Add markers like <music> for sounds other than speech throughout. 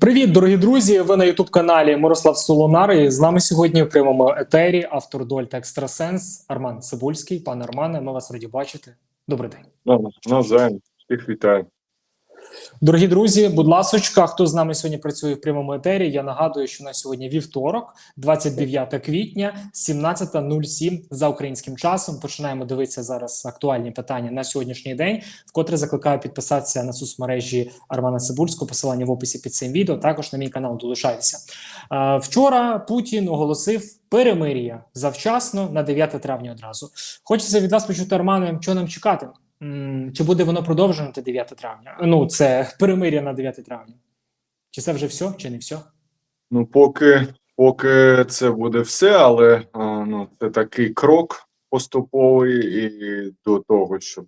Привіт, дорогі друзі! Ви на Ютуб каналі Мирослав Солонар. І з нами сьогодні в прямому етері автор Доль та Екстрасенс Арман Цибульський. Пане Армане, ми вас раді бачити. Добрий день. Ну, Навзаєм, всіх вітаю. Дорогі друзі, будь ласочка, хто з нами сьогодні працює в прямому етері? Я нагадую, що на сьогодні вівторок, 29 квітня, 17.07 за українським часом. Починаємо дивитися зараз актуальні питання на сьогоднішній день. Вкотре закликаю підписатися на соцмережі Армана Цибульського. Посилання в описі під цим відео. Також на мій канал долучайтеся. Е, Вчора Путін оголосив перемир'я завчасно на 9 травня. Одразу хочеться від вас почути, Армане, що нам чекати. Чи буде воно продовжено на 9 травня? Ну, це перемир'я на 9 травня. Чи це вже все, чи не все? Ну, поки, поки це буде все, але ну, це такий крок поступовий і до того, щоб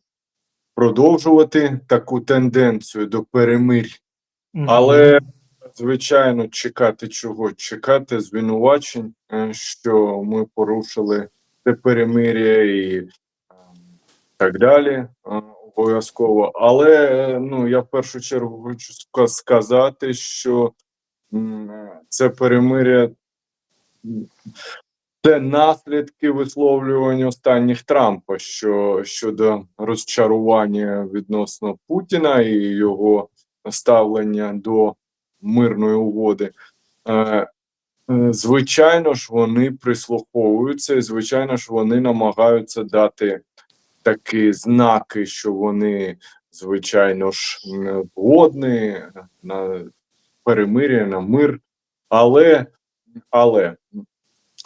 продовжувати таку тенденцію до перемир'я. Але, звичайно, чекати чого? Чекати звинувачень, е, що ми порушили це перемир'я і так далі. Обов'язково. Але е, ну, я в першу чергу хочу ска- сказати, що це перемир'я це наслідки висловлювань останніх Трампа що щодо розчарування відносно Путіна і його ставлення до мирної угоди. Е, е, Звичайно ж, вони прислуховуються, і звичайно ж, вони намагаються дати такі знаки, що вони, звичайно ж, згодні на перемир'я, на мир, але, але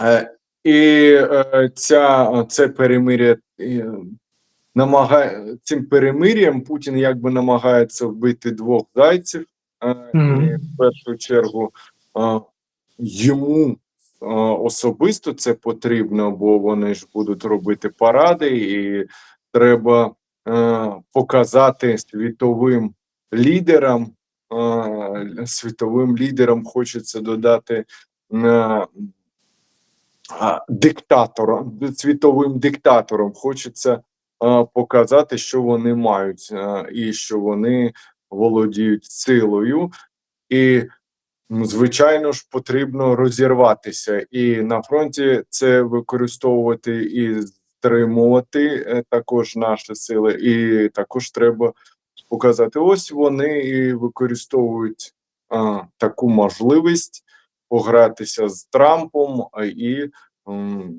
е, і е, ця, це перемир'я намагає цим перемир'ям Путін якби намагається вбити двох зайців. І в першу чергу йому особисто це потрібно, бо вони ж будуть робити паради, і треба е, показати світовим лідерам. е, Світовим лідерам хочеться додати е, диктаторам, світовим диктаторам хочеться а, показати, що вони мають, а, і що вони володіють силою, і звичайно ж потрібно розірватися, і на фронті це використовувати і стримувати е, також наші сили, і також треба показати. Ось вони і використовують а, таку можливість погратися з Трампом і м,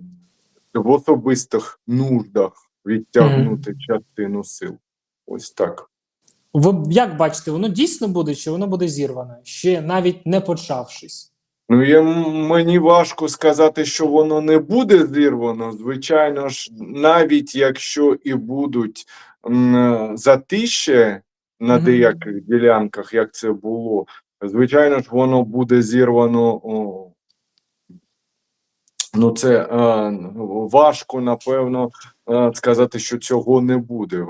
в особистих нуждах відтягнути частину сил. Ось так. Ви як бачите, воно дійсно буде, чи воно буде зірване, ще навіть не почавшись? Ну, я, мені важко сказати, що воно не буде зірвано. Звичайно ж, навіть якщо і будуть м, затища на деяких ділянках, як це було, звичайно ж, воно буде зірвано. О, ну, це е, важко, напевно, е, сказати, що цього не буде.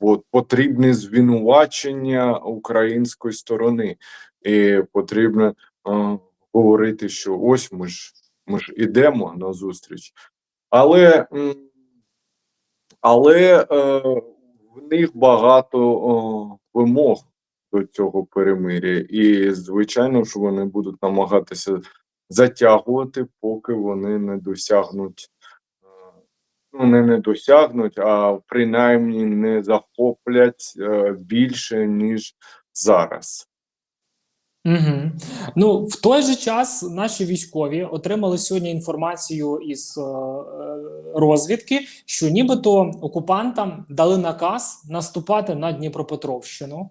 От, потрібне звинувачення української сторони, і потрібно е, говорити, що ось ми ж ми ж ідемо на зустріч. Але, але е, в них багато о, вимог до цього перемир'я, і звичайно ж вони будуть намагатися затягувати, поки вони не досягнуть. е, Ну, не, не досягнуть, а принаймні не захоплять е, більше, ніж зараз. Угу. Ну, в той же час наші військові отримали сьогодні інформацію із е, е, розвідки, що нібито окупантам дали наказ наступати на Дніпропетровщину.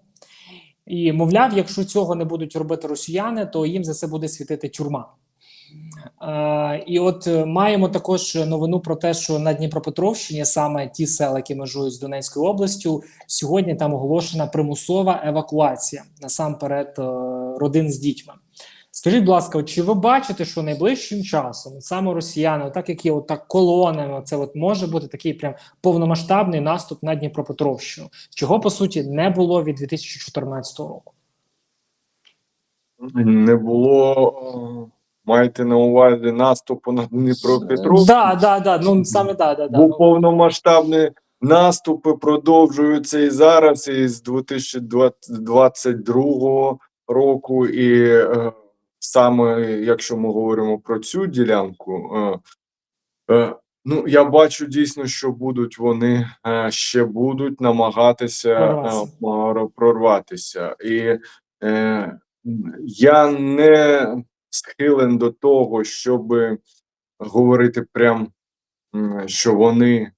І, мовляв, якщо цього не будуть робити росіяни, то їм за це буде світити тюрма. Е, і от е, маємо також новину про те, що на Дніпропетровщині саме ті села, які межують з Донецькою областю, сьогодні там оголошена примусова евакуація насамперед е, родин з дітьми. Скажіть, будь ласка, чи ви бачите, що найближчим часом саме росіяни, так як є отак колонами, це от може бути такий прям повномасштабний наступ на Дніпропетровщину, чого по суті не було від 2014 року? Не було, маєте на увазі наступу на Дніпропетровськ. Да, да, да, ну саме да, да, да. Був повномасштабний наступи продовжуються і зараз, і з 2022 року, і е, саме якщо ми говоримо про цю ділянку, е, е, ну я бачу дійсно, що будуть вони е, ще будуть намагатися е, прорватися. І е, я не схилен до того, щоб говорити прям, що вони е,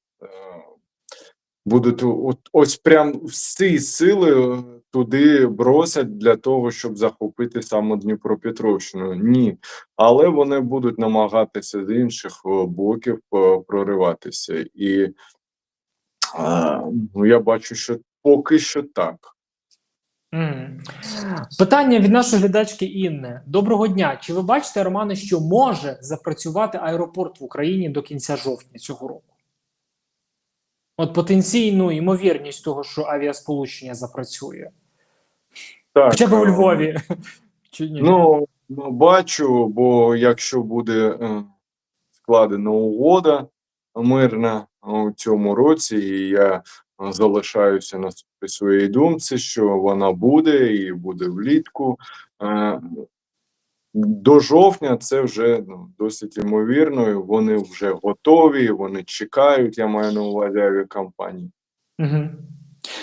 будуть от, ось прям всі сили е, туди бросять для того, щоб захопити саме Дніпропетровщину. Ні, але вони будуть намагатися з інших е, боків прориватися. І ну, я бачу, що поки що так. Питання від нашої глядачки Інни. Доброго дня. Чи ви бачите, Романе, що може запрацювати аеропорт в Україні до кінця жовтня цього року? От потенційну ймовірність того, що авіасполучення запрацює. Так, Хоча б у е, Львові. Чи ні? Ну, ну, бачу, бо якщо буде е, складена угода мирна у цьому році, і я залишаюся на своїй думці, що вона буде і буде влітку. Е, до жовтня це вже ну, досить ймовірно. Вони вже готові, вони чекають. Я маю на увазі авіакомпанії. Угу.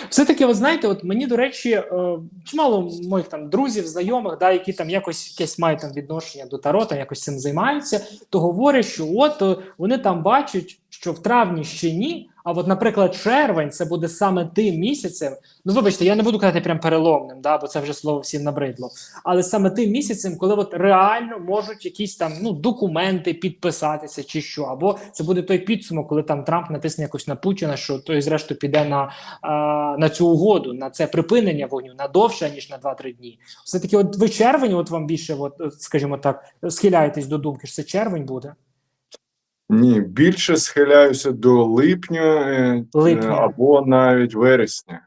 Все-таки, от знаєте, от мені, до речі, е, чимало моїх там друзів, знайомих, да, які там якось якесь мають там відношення до таро, там якось цим займаються, то говорять, що от е, вони там бачать, що в травні ще ні. А от, наприклад, червень це буде саме тим місяцем. Ну, вибачте, я не буду казати прям переломним, да, бо це вже слово всім набридло. Але саме тим місяцем, коли от реально можуть якісь там ну документи підписатися чи що, або це буде той підсумок, коли там Трамп натисне якось на Путіна, що той зрештою піде на, а, на цю угоду, на це припинення вогню на довше ніж на 2-3 дні. Все таки, от ви червень, от вам більше, от скажімо так, схиляєтесь до думки, що це червень буде. Ні, більше схиляюся до липня, е, Липня. або навіть вересня.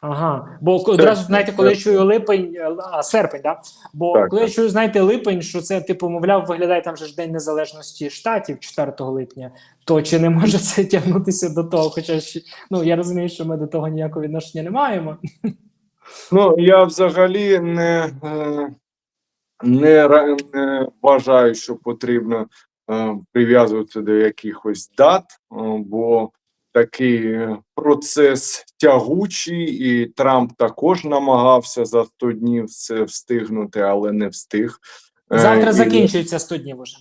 Ага, бо одразу знаєте, коли я чую липень, е, а серпень, да? Бо Так, коли я чую, знаєте, липень, що це типу, мовляв, виглядає там же ж День Незалежності Штатів 4 липня, то чи не може це тягнутися до того? Хоча ну я розумію, що ми до того ніякого відношення не маємо. Ну, я взагалі не, е, не, не вважаю, що потрібно е, прив'язуватися до якихось дат, е, бо такий е, процес тягучий, і Трамп також намагався за 100 днів це встигнути, але не встиг. Завтра і закінчується 100 днів уже.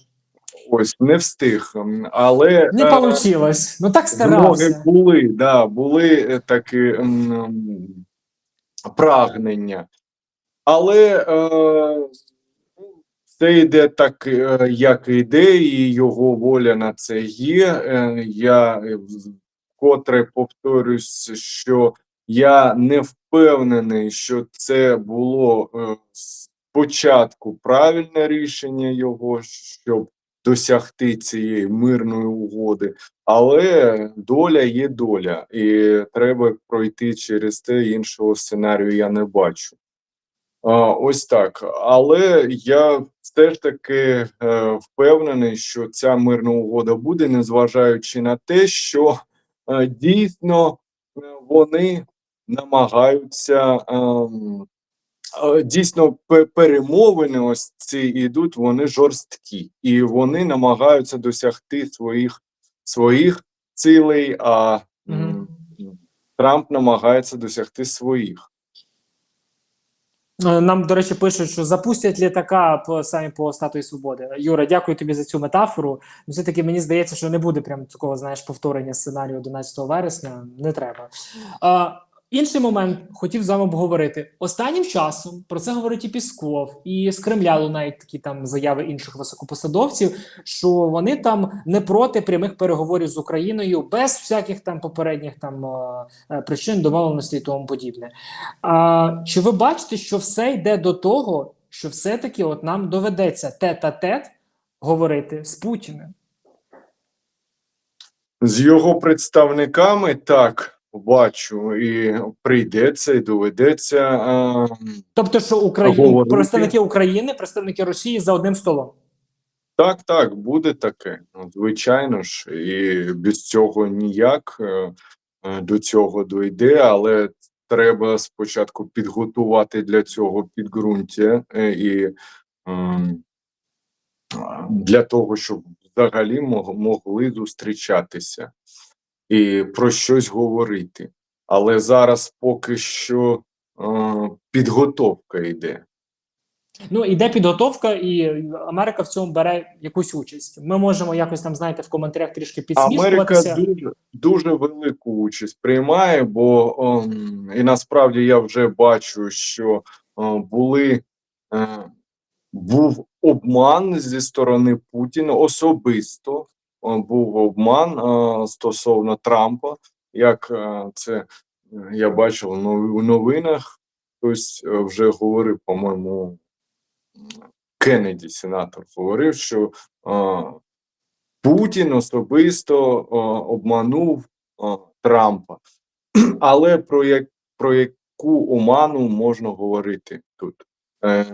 Ось не встиг. Але Не вийшло. Ну так старався. були, да, були такі м, прагнення. Але е, це йде так, е, як іде, і його воля на це є. Е, я е, вкотре повторюсь, що я не впевнений, що це було спочатку правильне рішення його, щоб досягти цієї мирної угоди. Але доля є доля, і треба пройти через те іншого сценарію я не бачу. Ось так. Але я все ж таки е, впевнений, що ця мирна угода буде, незважаючи на те, що е, дійсно е, вони намагаються. ем, Дійсно, перемовини ось ці йдуть, вони жорсткі, і вони намагаються досягти своїх своїх цілей, а м, Мгм. Трамп намагається досягти своїх. Е, Нам, до речі, пишуть, що запустять літака по самі по статуї свободи. Юра, дякую тобі за цю метафору. Ну, Все-таки мені здається, що не буде прям такого, знаєш, повторення сценарію 11 вересня. Не треба. А, інший момент хотів з вами обговорити. Останнім часом про це говорить і Пісков, і з Кремля лунають такі там заяви інших високопосадовців, що вони там не проти прямих переговорів з Україною без всяких там попередніх там е, е, причин, домовленостей і тому подібне. А, чи ви бачите, що все йде до того, що все-таки от нам доведеться тет-а-тет говорити з Путіним? З його представниками так бачу, і прийдеться, і доведеться. ем, Тобто, що Україна, представники України, представники Росії за одним столом. Так, так, буде таке. Ну, Звичайно ж, і без цього ніяк е, е, до цього дойде, але треба спочатку підготувати для цього підґрунтя е, і ем, для того, щоб взагалі мог- могли зустрічатися і про щось говорити. Але зараз поки що е, підготовка йде. Ну іде підготовка, і Америка в цьому бере якусь участь. Ми можемо якось там, знаєте, в коментарях трішки Америка дуже, дуже велику участь приймає, бо ем, і насправді я вже бачу, що е, були е, був обман зі сторони Путіна особисто. Е, був обман е, стосовно Трампа. Як е, це я бачив у новинах, хтось вже говорив, по-моєму, Кеннеді, сенатор, говорив, що Путін особисто обманув Трампа. Але про, як, про яку оману можна говорити тут?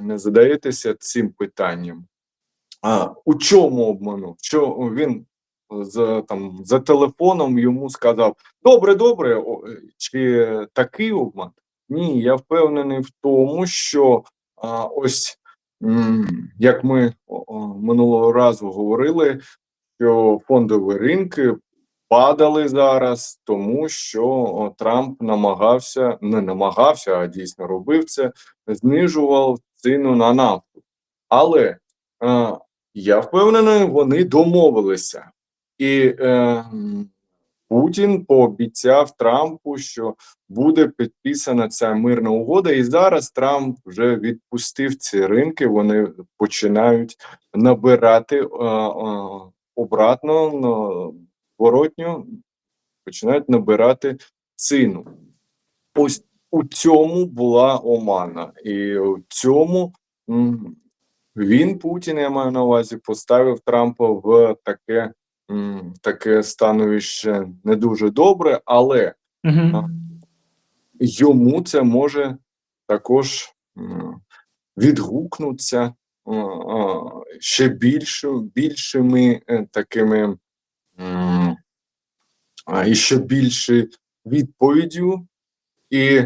Не задаєтеся цим питанням. А, у чому обманув? Що він за, там, за телефоном йому сказав: Добре, добре, е, чи такий обман? Ні, я впевнений в тому, що а, ось як ми минулого разу говорили, що фондові ринки падали зараз, тому що Трамп намагався, не намагався, а дійсно робив це, знижував ціну на нафту. Але е, я впевнений, вони домовилися. І е, Путін пообіцяв Трампу, що буде підписана ця мирна угода, і зараз Трамп вже відпустив ці ринки. Вони починають набирати е, е, обратно на воротню, починають набирати ціну. Ось у цьому була омана, і у цьому він Путін, я маю на увазі, поставив Трампа в таке, таке становище не дуже добре, але Угу. йому це може також відгукнутися ще більше, більшими е, такими і ще більше відповіддю, і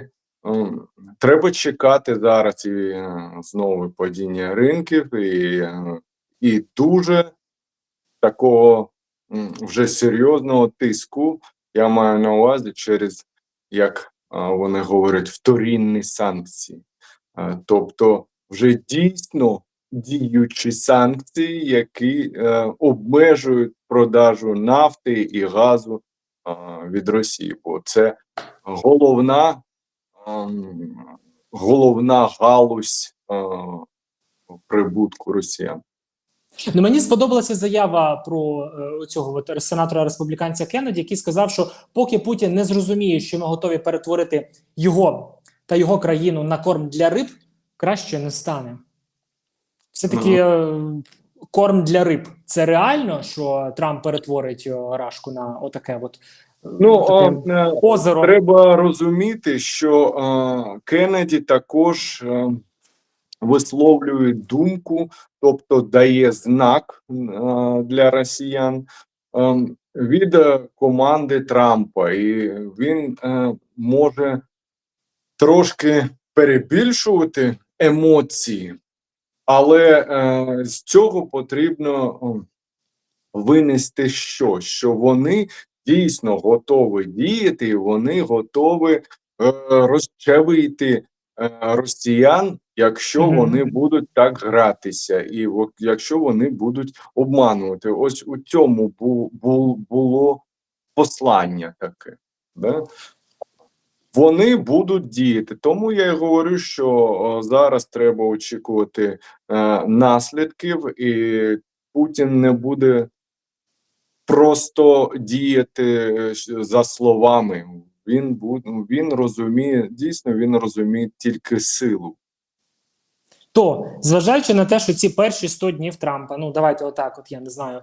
треба чекати зараз і е, знову падіння ринків, і, е, і дуже такого вже серйозного тиску. Я маю на увазі через, як вони говорять, вторинні санкції. Тобто, вже дійсно діючі санкції, які е, обмежують продажу нафти і газу від Росії, бо це головна, головна галузь прибутку росіян. Ну мені сподобалася заява про е, цього от сенатора республіканця Кеннеді, який сказав, що поки Путін не зрозуміє, що ми готові перетворити його та його країну на корм для риб, краще не стане. Все таки е, корм для риб. Це реально, що Трамп перетворить е, Рашку на отаке от е, Ну, таке а, е, озеро. Треба розуміти, що е, Кеннеді також е, висловлює думку, тобто дає знак е, для росіян е, від е, команди Трампа, і він може трошки перебільшувати емоції, але з цього потрібно винести що? Що вони дійсно готові діяти, вони готові розчавити росіян, якщо вони будуть так гратися, і от, якщо вони будуть обманувати. Ось у цьому бу, бу, було послання таке. Да? Вони будуть діяти. Тому я і говорю, що о, зараз треба очікувати е, наслідків, і Путін не буде просто діяти е, за словами. Він буде він розуміє дійсно. Він розуміє тільки силу. То, зважаючи на те, що ці перші 100 днів Трампа, ну давайте отак, от я не знаю,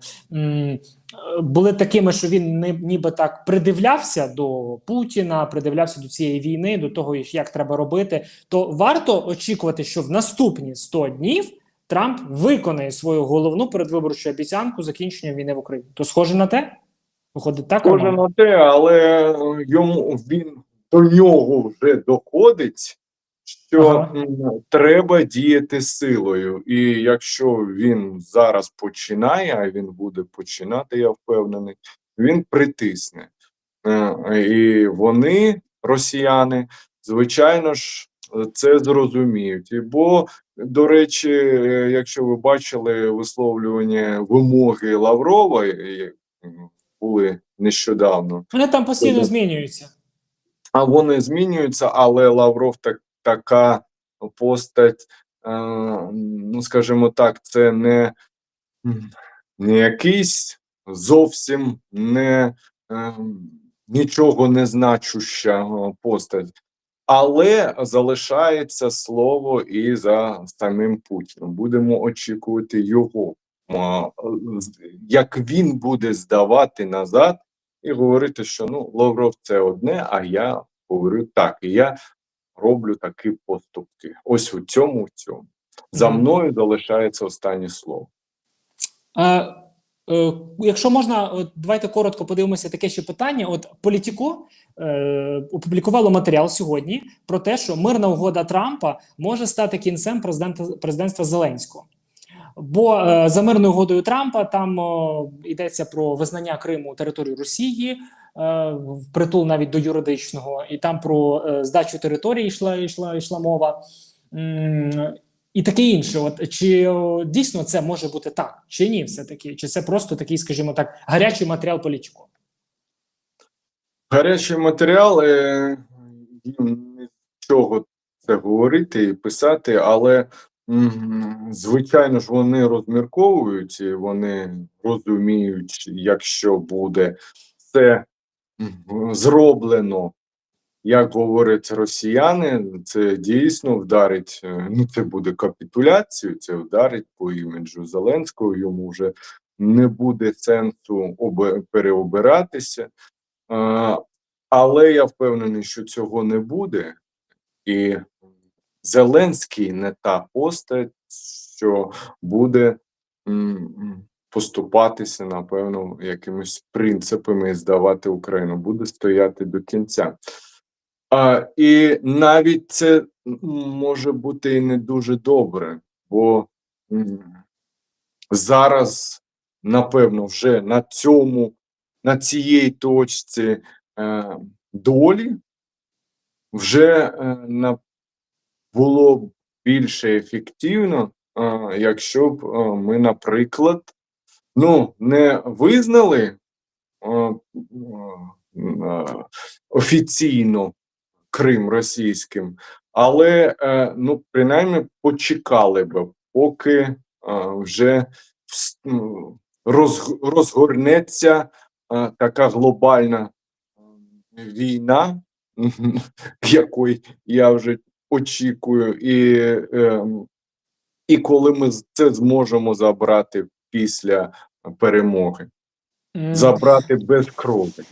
були такими, що він не, ніби так придивлявся до Путіна, придивлявся до цієї війни, до того, як треба робити, то варто очікувати, що в наступні 100 днів Трамп виконає свою головну передвиборчу обіцянку закінчення війни в Україні. То схоже на те? Виходить так? Роман? на те, але е, йому він до нього вже доходить, що Ага. треба діяти силою. І якщо він зараз починає, а він буде починати, я впевнений, він притисне. Е, І вони, росіяни, звичайно ж, це зрозуміють. І бо, до речі, е, якщо ви бачили висловлювання вимоги Лаврова, були нещодавно, Вони там постійно змінюються. а вони змінюються, але Лавров так, така постать, е, ну скажімо так, це не, не якийсь зовсім не е, нічого не значуща е, постать, але залишається слово і за самим Путіним. Будемо очікувати його, як він буде здавати назад і говорити, що ну Лавров це одне, а я говорю так, і я роблю такі поступки. Ось у цьому, в цьому. За мною залишається останнє слово. А, е, якщо можна, от давайте коротко подивимося таке ще питання. От Політіко е, опублікувало матеріал сьогодні про те, що мирна угода Трампа може стати кінцем президента президентства Зеленського. Бо е, за мирною угодою Трампа там йдеться про визнання Криму територією Росії, е, впритул навіть до юридичного, і там про е, здачу території йшла, йшла, йшла мова. М, і таке інше, от чи о, дійсно це може бути так, чи ні, все таки, чи це просто такий, скажімо так, гарячий матеріал політику? Гарячий матеріал, е, нічого це говорити і писати, але звичайно ж вони розмірковують, вони розуміють, якщо буде це зроблено, як говорять росіяни, це дійсно вдарить. е, Ну, це буде капітуляцію, це вдарить по іміджу Зеленського. Йому вже не буде сенсу переобиратися. Але я впевнений, що цього не буде, і Зеленський не та постать, що буде поступатися, напевно, якимись принципами і здавати Україну, буде стояти до кінця. А, і навіть це може бути і не дуже добре, бо зараз, напевно, вже на цьому, на цієї точці е, долі вже е, на, було б більше ефективно, якщо б ми, наприклад, ну, не визнали офіційно Крим російським, але е, ну, принаймні почекали б, поки вже розгорнеться така глобальна війна, <laughs> якої я вже очікую, і, е, і коли ми це зможемо забрати після перемоги, забрати без крові.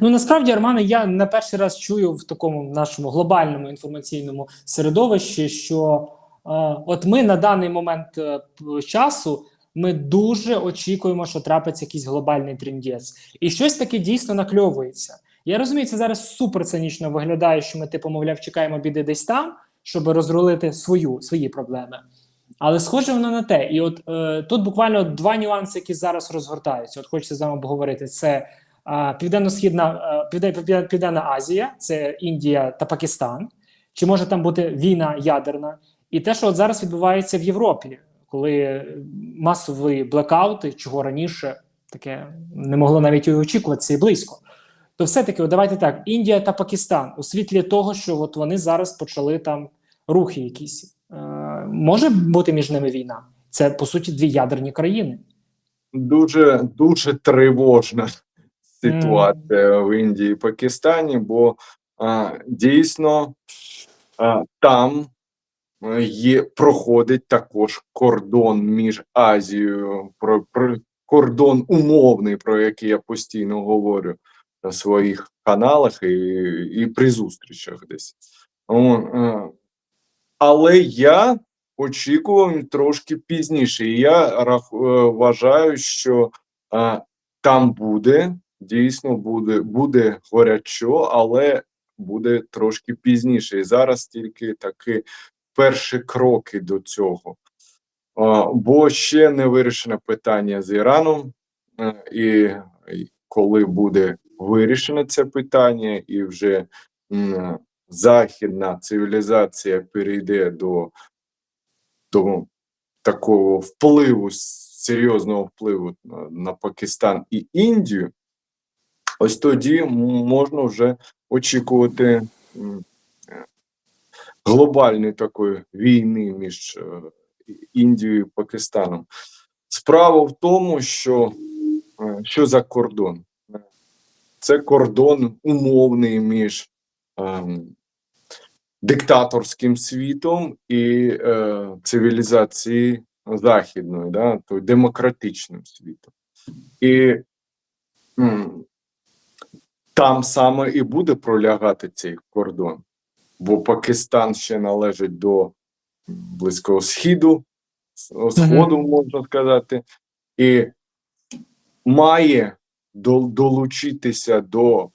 Ну насправді, Армане, я не перший раз чую в такому нашому глобальному інформаційному середовищі, що е, от ми на даний момент е, часу ми дуже очікуємо, що трапиться якийсь глобальний трендець, і щось таке дійсно накльовується. Я розумію, це зараз супер цинічно виглядає, що ми типу, мовляв, чекаємо біди десь там, щоб розрулити свою свої проблеми. Але схоже воно на те. І от е, тут буквально два нюанси, які зараз розгортаються. От хочеться з вами обговорити. Це а, Південно-Східна е, Півде- Півде- Південна Азія, це Індія та Пакистан. Чи може там бути війна ядерна? І те, що от зараз відбувається в Європі, коли масові блекаути, чого раніше таке не могло навіть і очікуватися і близько. То все-таки, давайте так: Індія та Пакистан у світлі того, що от вони зараз почали там рухи якісь. Е, може бути між ними війна? Це по суті дві ядерні країни. дуже дуже тривожна ситуація в Індії і Пакистані, бо а, дійсно а, там е, є проходить також кордон між Азією, про, про кордон умовний, про який я постійно говорю на своїх каналах і, і при зустрічах десь. Е, але я очікував трошки пізніше. І я е, вважаю, що е, там буде, дійсно буде, буде горячо, але буде трошки пізніше. І зараз тільки такі перші кроки до цього. Бо ще не вирішено питання з Іраном, е, і коли буде вирішено це питання, і вже м, західна цивілізація перейде до, до такого впливу, серйозного впливу на, на Пакистан і Індію, ось тоді можна вже очікувати глобальної такої війни між е, Індією і Пакистаном. Справа в тому, що е, що за кордон? Це кордон умовний між ем, диктаторським світом і е, цивілізацією західною, да, то демократичним світом. І м, там саме і буде пролягати цей кордон, бо Пакистан ще належить до Близького Східу, Сходу, можна сказати, і має долучитися до,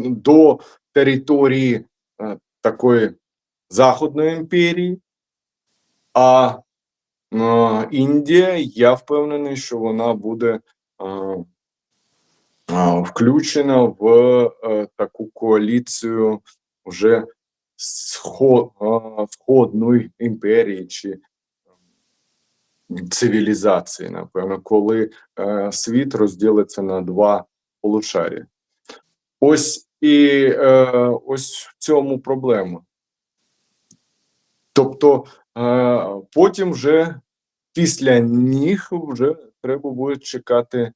до території е, такої Західної імперії, а е, Індія, я впевнений, що вона буде е, включена в таку коаліцію вже сход, Сходної імперії чи цивілізації, напевно, коли е, світ розділиться на два полушарія. Ось і е, ось в цьому проблема. Тобто е, потім вже після них вже треба буде чекати е,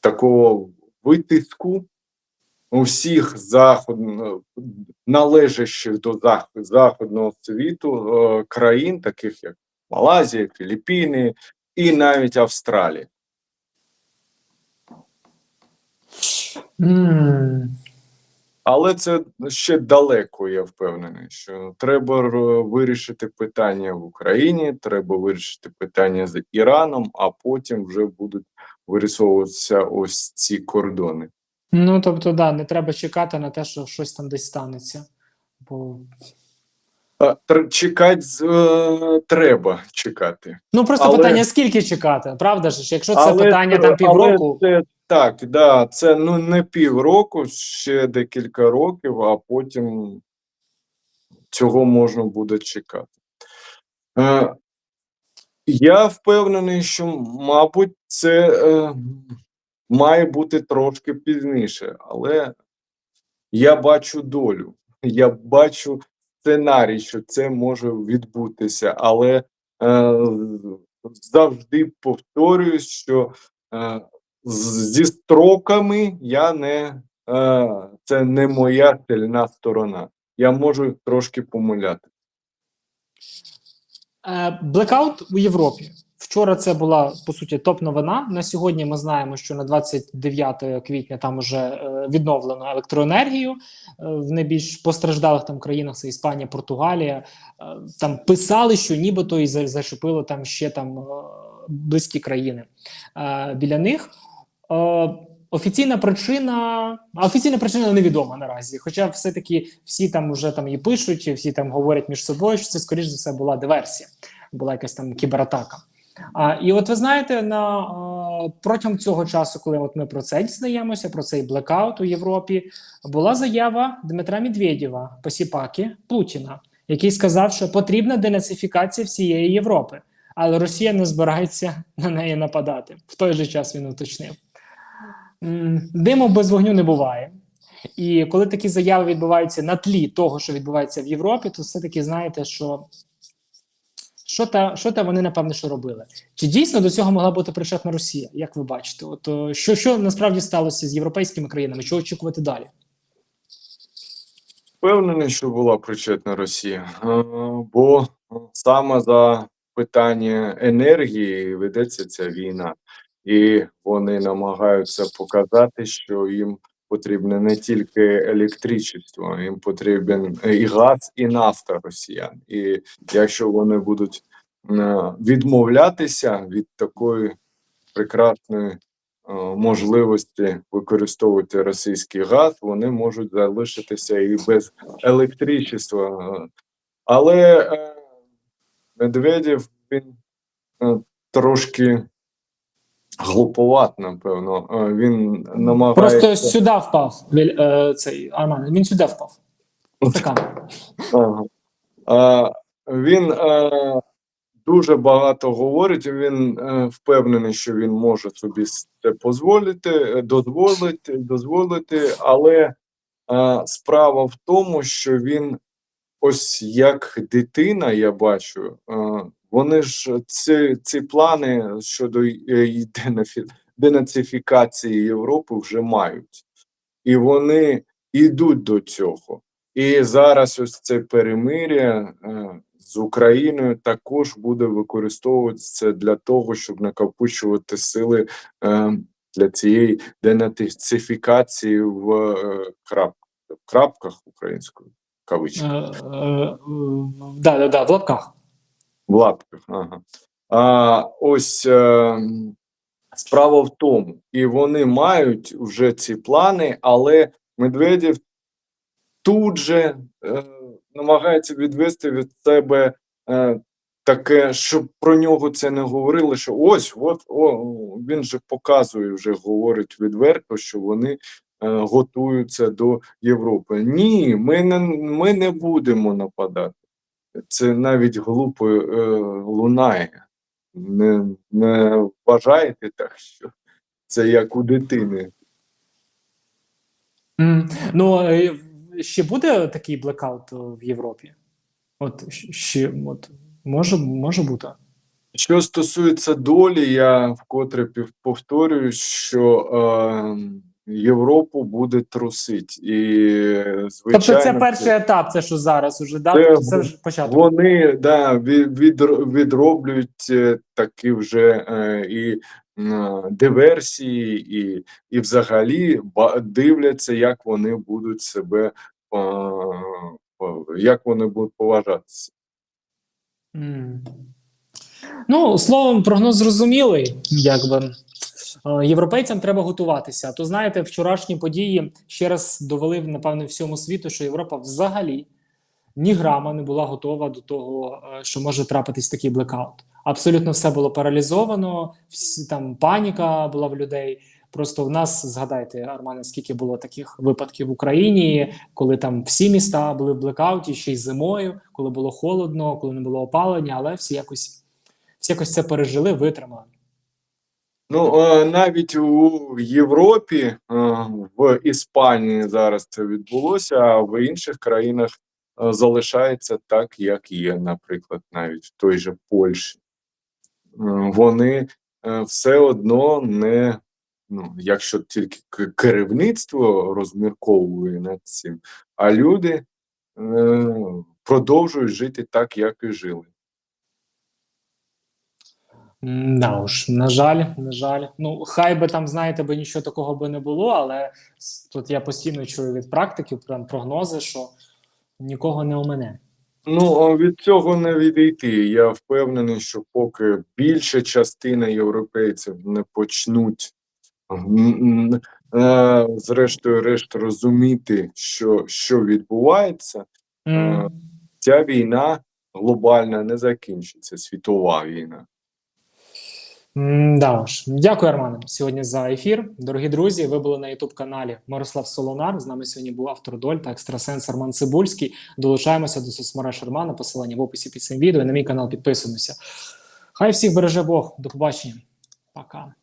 такого витиску усіх заходно, належащих до зах, заходного світу е, країн, таких як Малайзія, Філіппіни і навіть Австралія. М, Але це ще далеко, я впевнений, що треба вирішити питання в Україні, треба вирішити питання з Іраном, а потім вже будуть вирисовуватися ось ці кордони. Ну, тобто, да, не треба чекати на те, що щось там десь станеться. Бо... Чекати е, треба чекати. Ну, просто Але- питання, скільки чекати, правда ж? Якщо це Але питання там півроку, Але це, так, да, це ну не півроку, ще декілька років, а потім цього можна буде чекати. Е, я впевнений, що, мабуть, це е, має бути трошки пізніше, але я бачу долю, я бачу сценарій, що це може відбутися, але е, завжди повторюю, що е, зі строками я не е, це не моя сильна сторона. Я можу трошки помиляти. Е, Блекаут у Європі. Вчора це була по суті топ-новина. На сьогодні ми знаємо, що на 29 квітня там уже е, відновлено електроенергію е, в найбільш постраждалих там країнах це Іспанія, Португалія. Е, Там писали, що нібито і за- зачепило там ще там близькі країни біля них. Офіційна причина, офіційна причина невідома наразі. Хоча все-таки всі там вже там і пишуть, і всі там говорять між собою, що це скоріш за все була диверсія, була якась там кібератака. А, і от ви знаєте, на протягом цього часу, коли от ми про це дізнаємося, про цей блекаут у Європі, була заява Дмитра Медведєва, посіпаки Путіна, який сказав, що потрібна денацифікація всієї Європи, але Росія не збирається на неї нападати. В той же час він уточнив. Диму без вогню не буває. І коли такі заяви відбуваються на тлі того, що відбувається в Європі, то все-таки знаєте, що що та, що та вони напевне що робили? Чи дійсно до цього могла бути причетна Росія? Як ви бачите? От що, що насправді сталося з європейськими країнами? Що очікувати далі? Впевнений, що була причетна Росія, Е, бо саме за питання енергії ведеться ця війна, і вони намагаються показати, що їм потрібне не тільки електричество, їм потрібен і газ, і нафта росіян. І якщо вони будуть е, відмовлятися від такої прекрасної е, можливості використовувати російський газ, вони можуть залишитися і без електричества. Е, Але е, Медведєв він е, трошки глуповат, напевно. Е, Він намагається. Просто сюди впав е, цей Арман. Він сюди впав. Ага. А, він е, дуже багато говорить, він е, впевнений, що він може собі це дозволити, е, дозволити, дозволити, але е, справа в тому, що він ось як дитина, я бачу, вони ж ці, ці плани щодо денацифікації Європи вже мають, і вони йдуть до цього. І зараз ось це перемир'я з Україною також буде використовуватися для того, щоб накопичувати сили е, для цієї денацифікації в е, крапках, в крапках українською кавички. е, е, Да, да, да, в лапках. В лапках. Ага. А, ось е, справа в тому, і вони мають вже ці плани, але Медведєв тут же е, намагається відвести від себе е, таке, щоб про нього це не говорили. Що ось, от о, він же показує, вже говорить відверто, що вони е, готуються до Європи. Ні, ми не, ми не будемо нападати. Це навіть глупо е, лунає. Не, не вважаєте так, що це як у дитини. Ну, е, ще буде такий блекаут е, в Європі? От ще от, може, може бути. Що стосується долі, я вкотре повторюю, що е, Європу буде трусить. І, звичайно, Тобто це перший етап, це що зараз уже, да? Це це вже початок. Вони да, від, від- відроблюють е, такі вже е, і диверсії, і, і взагалі дивляться, як вони будуть себе, е, як вони будуть поважатися. М. Ну, словом, прогноз зрозумілий, якби. Е, Європейцям треба готуватися. То знаєте, вчорашні події ще раз довели, напевно, всьому світу, що Європа взагалі ні грама не була готова до того, е, що може трапитись такий блекаут. Абсолютно все було паралізовано, всі там паніка була в людей. Просто в нас згадайте, Армане, скільки було таких випадків в Україні, коли там всі міста були в блекауті, ще й зимою, коли було холодно, коли не було опалення, але всі якось, всі якось це пережили, витримали. Ну, е, навіть у Європі, е, в Іспанії зараз це відбулося, а в інших країнах е, залишається так, як є, наприклад, навіть в той же Польщі. Вони е, все одно не, ну, якщо тільки керівництво розмірковує над цим, а люди е, продовжують жити так, як і жили. Да уж, на жаль, на жаль. Ну, хай би там, знаєте, би нічого такого би не було, але тут я постійно чую від практиків прям прогнози, що нікого не омине. Ну, від цього не відійти. Я впевнений, що поки більша частина європейців не почнуть е, зрештою решт розуміти, що, що відбувається, mm. ця війна глобальна не закінчиться, світова війна. Да уж. Дякую, Армане, сьогодні за ефір. Дорогі друзі, ви були на Ютуб каналі Мирослав Солонар. З нами сьогодні був автор Доль та екстрасенс Арман Цибульський. Долучаємося до соцмереж Армана. Посилання в описі під цим відео. І на мій канал підписуємося. Хай всіх береже Бог. До побачення. Пока.